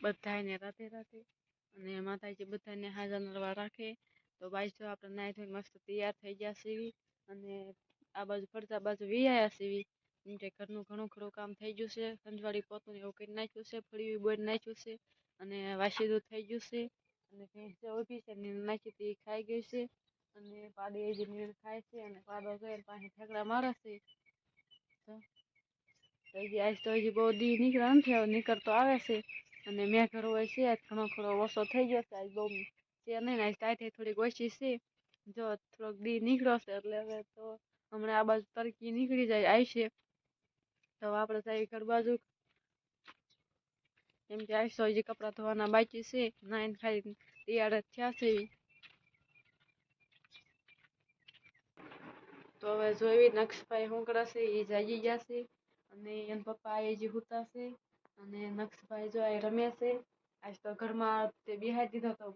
બધાયને રાધે રાધે અને માતાજી બધાને હાજર નરવા રાખે. તો બાઈ જો આપણે નાહી ધોઈને મસ્ત તૈયાર થઈ ગયા સીવી અને આ બાજુ ફરતા બાજુ વિયાયા સીવી. એમ કે ઘરનું ઘણું ખરું કામ થઈ ગયું છે. સંજવાળી પોતું એવું કરી નાખ્યું છે. ફળિયું બોઈ નાખ્યું છે. અને વાસી દૂધ થઈ ગયું છે. અને ભેંસ જે ઊભી છે નાખી હતી ખાઈ ગઈ છે. અને પાડી જે નીણ ખાય છે અને પાડો ગયો પાસે ઠેકડા મારે છે. તો હજી આજ તો હજી બહુ દી નીકળ્યા નથી, હવે નીકળતો આવે છે. અને મેં ઘર હોય છે, ઘણો ખરો ઓછો થઈ ગયો છે, આજ બહુ છે નહીં આજ ટાઈટે થોડીક ઓછી છે. જો થોડોક દી નીકળ્યો છે, એટલે હવે તો હમણાં આ બાજુ તરકી નીકળી જાય આવશે તો આપણે થાય ઘર બાજુ. કેમ કે આવશો હજી કપડાં ધોવાના બાકી છે, નાઈન ખાઈ તૈયાર થયા છે. તો હવે જોઈ નક્ષભાઈ શું કરશે એ જાગી ગયા છે. અને એના પપ્પા એ જે હુતા છે. અને નક્ષભાઈ જો આ રમે છે, આજ તો ઘરમાં તે બિહાઈ દીધો તો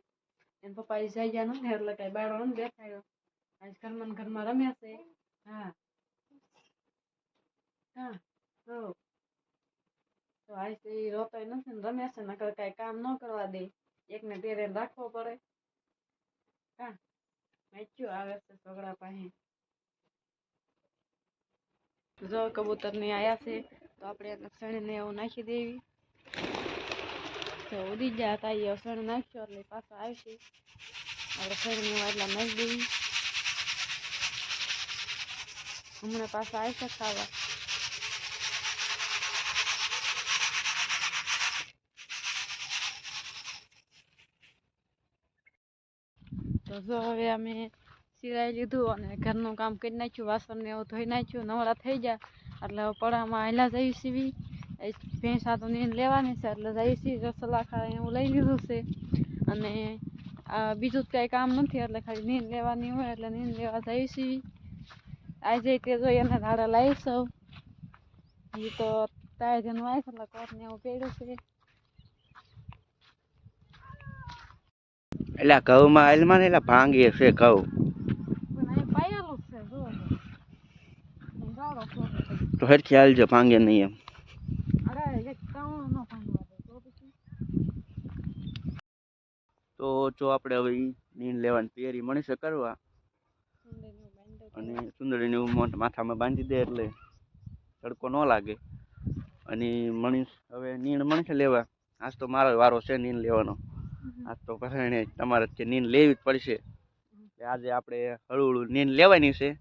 એના પપ્પા એ જાગ્યા નથી એટલે કઈ બાળો ને દેખાયો આજ ઘરમાં ને ઘરમાં રમે છે. હા. હા, તો તો આજ તો એ રોતો નથી ને રમે છે, નકર કાંઈ કામ ન કરવા દે. એકને ઘેરે રાખવો પડે. હા, વાંચ્યું આવે છે છોકરા પાસે. જો કબૂતરની આયા છે તો આપણે સણીને એવું નાખી દેવી. તો ઉડી ગયા હતા એ સણ નાખ્યો એટલે પાછો આવશે. આપણે એવું એટલા નાખી દેવી. હમણાં પાછા આવશે ખાવા. તો જો હવે અમે સિવાય લીધું અને ઘરનું કામ કરી નાખ્યું, વાસણ ને એવું ધોઈ નાખ્યું, નવરા થઈ ગયા એટલે પડામાં હાલ્યા જઈ સીવી ભેંસા તો નીંદ લેવાની છે એટલે જઈ સી રસોલા ખાય એવું લઈ લીધું છે. અને બીજું જ કાંઈ કામ નથી એટલે ખાલી નીંદ લેવાની હોય એટલે નીંદ લેવા જઈ સીવી આજે તે જોઈ એને ધાડા લાવી સૌ. એ તો તાય જેનું વાય એટલે કોટ ને એવું પહેર્યું છે. એટલે ઘઉંમાં હાલમાં ને એટલે ભાંગીએ છે ઘઉં પણ અહીં પાયેલું જ છે જો ગાળો ખોટો થઈ તો હરખી હાલજો ભાંગે નહીં એમ. તો જો આપણે હવે નીંદ લેવાની તૈયારી મણીશે કરવા. અને સુંદરીની ઉમટ માથામાં બાંધી દે એટલે તડકો ન લાગે. અને મણીશ હવે નીંદ મણીશે લેવા. આજ તો મારો વારો છે નીંદ લેવાનો. આજ તો પરાણે તમારે જે નીંદ લેવી જ પડશે. આજે આપણે હળવું હળવું નીંદ લેવાની છે.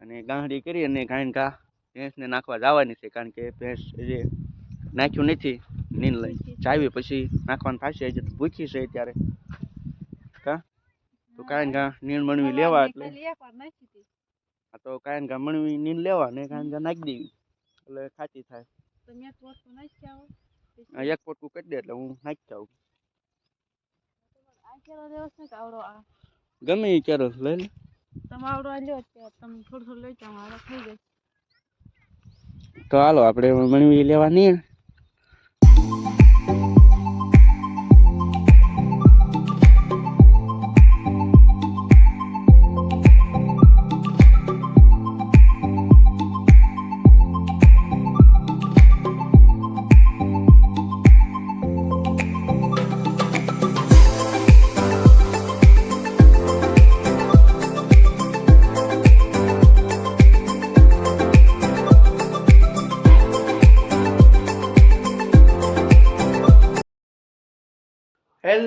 અને ગાંઠડી કરી અને ગાયન ઘા ભેંસને નાખવા જવાની છે કારણ કે ભેંસ જે નાખ્યું નથી નીંદ લઈ ચાવી પછી નાખવાનું થશે હજી ભૂખી છે ત્યારે કા? તો કાંઈ ઘા નીંદ મણવી લેવા એટલે? આ તો કાંઈ ઘા મણવી નીંદ લેવા ને કાંઈ ઘા નાખી દેવી. એટલે ખાતી થાય. એક પોટકું કરી દે એટલે હું નાખી જાઉં ગમે એ ક્યારે લઈ લે. તમે આવડો લ્યો તમે થોડું થોડું લઈ જાઓ મારે થઈ જાય તો હાલો આપણે મણવી લેવા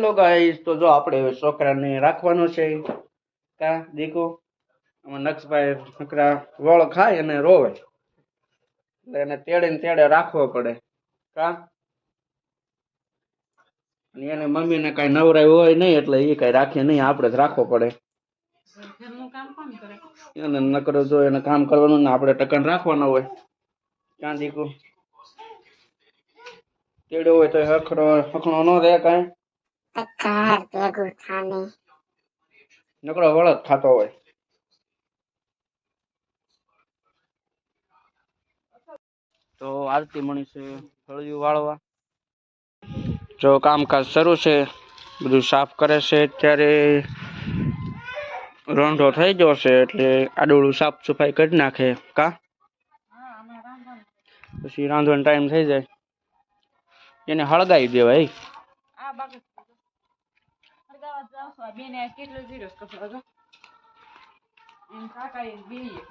હેલો ગાઈસ તો જો આપણે છોકરાને રાખવાનો છે. કા, દીકો? આમાં નક્ષભાઈ છોકરા વળ ખાય અને રોવે. એને તેડે ને તેડે રાખવો પડે. કા? એને મમ્મીને કાંઈ નવરાય હોય નહીં, એટલે એ કાંઈ રાખે નહીં, આપણે જ રાખવો પડે. એને નકરો જો એને કામ કરવાનું ને આપણે ટકન રાખવાનો હોય. ક્યાં દીકું? તેડ્યો હોય તો હખડો હખણો ન રહે કાંઈ. ઘર ભેગું થાને. નકરો વળત ખાતો હોય. તો આરતી મણી છે હળિયું વાળવા. જો કામકાજ શરૂ છે બધું સાફ કરે છે અત્યારે રોંઢો થઈ ગયો છે એટલે આડોળું સાફ સફાઈ કરી નાખે. કા? પછી રાંધવાનો ટાઈમ થઈ જાય. એને હળગાવી દેવાય આ બાગ હરગાવા જાવ છો આ બેને કેટલો ઝીરો કપડો જો એમ કાકા એ બીએ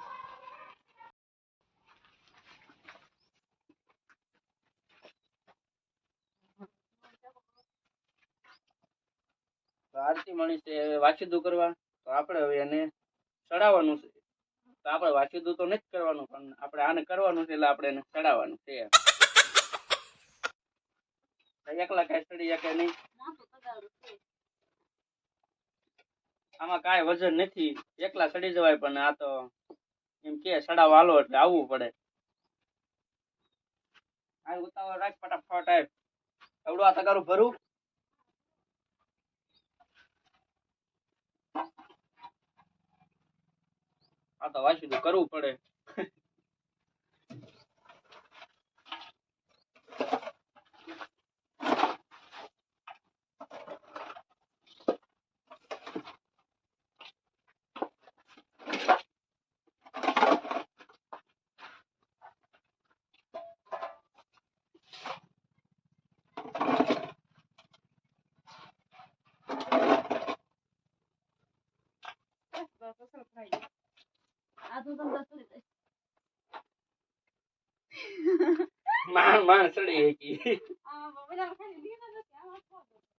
તો આરતી મણી છે વાસીદું કરવા. તો આપણે હવે એને ચડાવવાનું છે. તો આપણે વાસીદું તો નથી કરવાનું પણ આપણે આને કરવાનું છે એટલે આપણે એને ચડાવવાનું છે. તો એકલા કાંઈ ચડી શકે નહીં? આમાં કાંઈ વજન નથી. એકલા સડી જવાય પણ આ તો એમ કે સડાવ હાલો એટલે આવવું પડે. આ ઉતાવળ રાખ ફટાફટ આવ એવડું આ તગારું ભરું. આ તો વાસીદું કરવું પડે. માણ માણ ચડી ગઈ